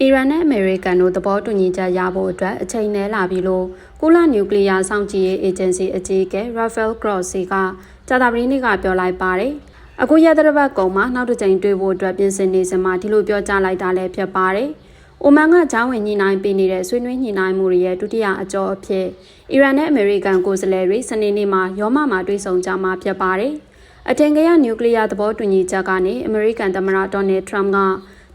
အီရန်နဲ့အမေရိကန်တို့သဘောတူညီချက်ရဖို့အတွက်အချိန်နည်းလာပြီလို့ကုလနျူကလ িয়ারစောင့်ကြည့်ရေးအေဂျင်စီအကြီးအကဲ Rafael Grossi ကကြာသပတေးနေ့ကပြောလိုက်ပါတယ်။အခုရတဲ့ဘက်ကုံမှာနောက်တစ်ကြိမ်တွေ့ဖို့အတွက်ပြင်ဆင်နေစမှာဒီလိုပြောကြားလိုက်တာလည်းဖြစ်ပါတယ်။အိုမန်ကဂျောင်းဝင်ညှိနှိုင်းပေးနေတဲ့ဆွေးနွေးညှိနှိုင်းမှုတွေရဲ့ဒုတိယအကြောအဖြစ်အီရန်နဲ့အမေရိကန်ကိုယ်စားလှယ်တွေစနေနေ့မှာရောမမှာတွေ့ဆုံကြမှာဖြစ်ပါတယ်။အထင်ကရနျူကလ িয়ারသဘောတူညီချက်ကနေအမေရိကန်သမ္မတဒေါ်နယ်ထရမ့်က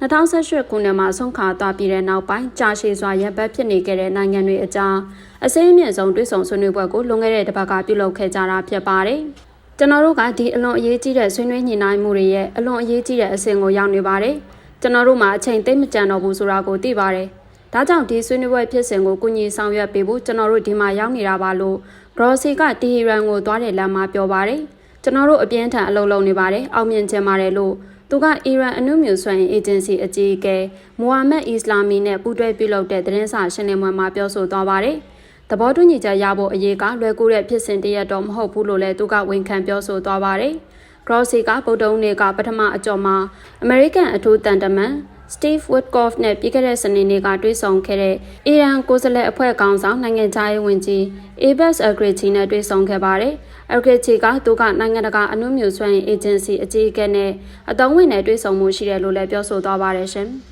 2018ခုနှစ်မှာဆုံးခါသွားပြီးတဲ့နောက်ပိုင်းကြာရှည်စွာရပ်ပတ်ဖြစ်နေခဲ့တဲ့နိုင်ငံတွေအကြားအစိမ်းအမြင့်ဆုံးတွဲဆောင်ဆွေးနွေးပွဲကိုလွန်ခဲ့တဲ့တစ်ပတ်ကပြုလုပ်ခဲ့ကြတာဖြစ်ပါတယ်။ကျွန်တော်တို့ကဒီအလွန်အရေးကြီးတဲ့ဆွေးနွေးညှိနှိုင်းမှုတွေရဲ့အလွန်အရေးကြီးတဲ့အဆင့်ကိုရောက်နေပါတယ်။ကျွန်တော်တို့မှာအချိန်သိမ့်မကြံတော့ဘူးဆိုတာကိုသိပါတယ်။ဒါကြောင့်ဒီဆွေးနွေးပွဲဖြစ်စဉ်ကိုကုညီဆောင်ရွက်ပေးဖို့ကျွန်တော်တို့ဒီမှာရောက်နေတာပါလို့ဂရော်စီကတီဟီရန်ကိုသွားတဲ့လမ်းမှာပြောပါတယ်။ကျွန်တော်တို့အပြင်းထန်အလုပ်လုပ်နေပါတယ်။အောင်မြင်ချင်ပါတယ်လို့ သူကအီရန်အနုမြူစွမ်းအေဂျင်စီအကြီးအကဲမိုဟာမက်အစ္စလာမီနဲ့ပူးတွဲပြုလုပ်တဲ့သတင်းစာရှင်းလင်းပွဲမှာပြောဆိုသွားပါတယ်။သဘောတူညီချက်ရဖို့အရေးကလွယ်ကူတဲ့ဖြစ်စဉ်တရက်တော့မဟုတ်ဘူးလို့လည်းသူကဝန်ခံပြောဆိုသွားပါတယ်။ Grossi ကဗုဒ္ဓဦးနေ့ကပထမအကြောမှာ American အထူးတန်တမန် Steve Witkoff နဲ့ပြီးခဲ့တဲ့စနေနေ့ကတွေ့ဆုံခဲ့တဲ့အီရန်ကိုယ်စားလှယ်အဖွဲ့ကောင်ဆောင်နိုင်ငံခြားရေးဝန်ကြီး Abbas Araghchi နဲ့တွေ့ဆုံခဲ့ပါတယ်။ Araghchi ကသူကနိုင်ငံတကာအနုမြူစွမ်းအင်အေဂျင်စီအကြီးအကဲနဲ့အတုံးဝင်နဲ့တွေ့ဆုံမှုရှိတယ်လို့လည်းပြောဆိုသွားပါတယ်ရှင်။